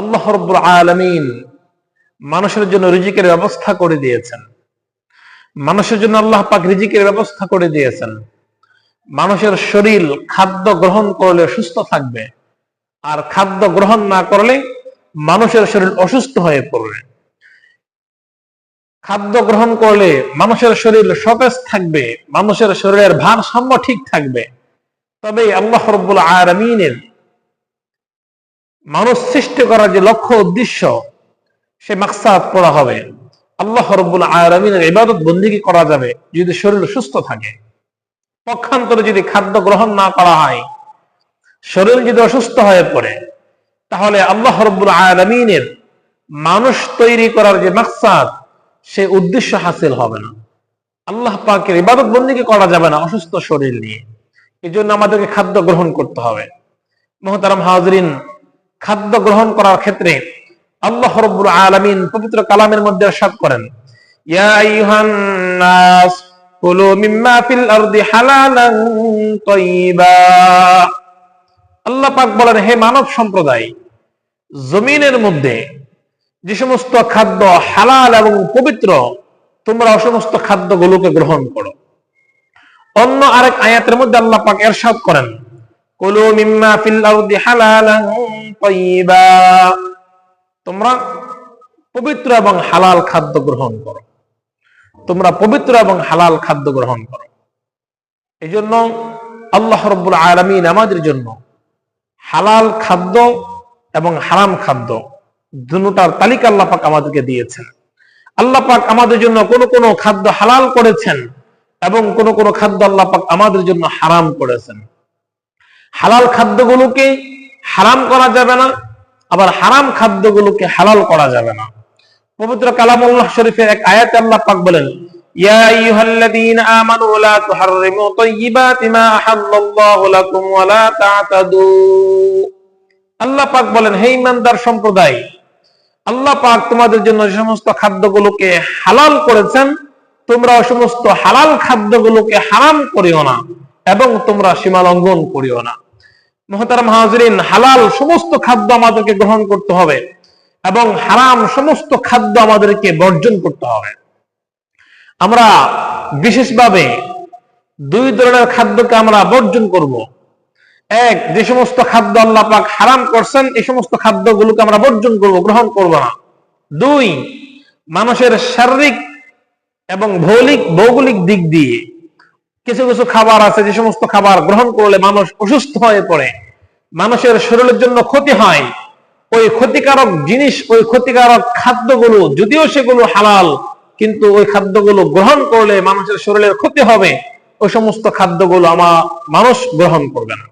আল্লাহ আলমিন মানুষের জন্য রিজিকের ব্যবস্থা করে দিয়েছেন। মানুষের জন্য আল্লাহ পাক রিজিকের ব্যবস্থা করে দিয়েছেন। মানুষের শরীর খাদ্য গ্রহণ করলে সুস্থ থাকবে, আর খাদ্য গ্রহণ না করলে মানুষের শরীর অসুস্থ হয়ে পড়বে। খাদ্য গ্রহণ করলে মানুষের শরীর সতেজ থাকবে, মানুষের শরীরের ভারসাম্য ঠিক থাকবে। তবে আল্লাহ রব্বুল আলমিনের মানুষ সৃষ্টি করার যে লক্ষ্য উদ্দেশ্য, সে মাকসাদ পড়া হবে। আল্লাহ রব্বুল আলমিনের ইবাদত বন্দিগি করা যাবে? যদি শরীর সুস্থ থাকে। পক্ষান্তরে যদি খাদ্য গ্রহণ না করা হয়, শরীর যদি অসুস্থ হয়ে পড়ে, তাহলে আল্লাহ রব্বুল আলমিনের মানুষ তৈরি করার যে মাকসাদ, সে উদ্দেশ্য হাসিল হবে না। আল্লাহ পাকের ইবাদত বন্দিকে করা যাবে না? অসুস্থ শরীর নিয়ে। এই জন্য আমাদেরকে খাদ্য গ্রহণ করতে হবে। মোহতারাম হাজরিন খাদ্য গ্রহণ করার ক্ষেত্রে আল্লাহ রব্বুল আলমিন পবিত্র কালামের মধ্যে সাত করেন, ইয়া আইয়ুহান নাস কুলু মিম্মা ফিল আরদি হালালান আল্লাহ পাক বলেন, হে মানব সম্প্রদায়, জমিনের মধ্যে যে সমস্ত খাদ্য হালাল এবং পবিত্র, তোমরা সমস্ত খাদ্যগুলোকে গ্রহণ করো। অন্য আরেক আয়াতের মধ্যে আল্লাহ পাক এরশাদ করেন, কুলু মিম্মা ফিল আরদি হালালান তোমরা পবিত্র এবং হালাল খাদ্য গ্রহণ করো। তোমরা পবিত্র এবং হালাল খাদ্য গ্রহণ করো। এই জন্য আল্লাহ রব্বুল আলমিন আমাদের জন্য হালাল খাদ্য এবং হারাম খাদ্য দুটার তালিকা আল্লাহ পাক আমাদেরকে দিয়েছেন। আল্লাহ পাক আমাদের জন্য কোন কোন খাদ্য হালাল করেছেন এবং কোন কোন খাদ্য আল্লাহ পাক আমাদের জন্য হারাম করেছেন। হালাল খাদ্যগুলোকে হারাম করা যাবে না, আবার হারাম খাদ্যগুলোকে হালাল করা যাবে না। পবিত্র কালামুল্লাহ শরীফের এক আয়াত আল্লাহ পাক বলেন, ইয়া আইয়ুহাল্লাযীনা আমানু লা তুহাররিমু তাইয়্যিবাতি মা আহাল্লাল্লাহু লাকুম ওয়া লা তা'তাদু আল্লাহ পাক বলেন, হে ইমানদার সম্প্রদায়, আল্লাহ পাক তোমাদের জন্য যে সমস্ত খাদ্যগুলোকে হালাল করেছেন, তোমরা সমস্ত হালাল খাদ্যগুলোকে হারাম করিও না এবং তোমরা সীমা লঙ্ঘন করিও না। মহতারাম হাজরিন, হালাল সমস্ত খাদ্য আমাদেরকে গ্রহণ করতে হবে এবং হারাম সমস্ত খাদ্য আমাদেরকে বর্জন করতে হবে। আমরা বিশেষভাবে দুই ধরনের খাদ্যকে আমরা বর্জন করব। এক, যে সমস্ত খাদ্য আল্লাহ পাক হারাম করছেন, এই সমস্ত খাদ্যগুলোকে আমরা বর্জন করব, গ্রহণ করব না। দুই, মানুষের শারীরিক এবং ভৌলিক, ভৌগোলিক দিক দিয়ে কিছু কিছু খাবার আছে, যে সমস্ত খাবার গ্রহণ করলে মানুষ অসুস্থ হয়ে পড়ে, মানুষের শরীরের জন্য ক্ষতি হয়। ওই ক্ষতিকারক জিনিস, ওই ক্ষতিকারক খাদ্যগুলো, যদিও সেগুলো হালাল, কিন্তু ওই খাদ্যগুলো গ্রহণ করলে মানুষের শরীরের ক্ষতি হবে। ওই সমস্ত খাদ্যগুলো আমার মানুষ গ্রহণ করবে না।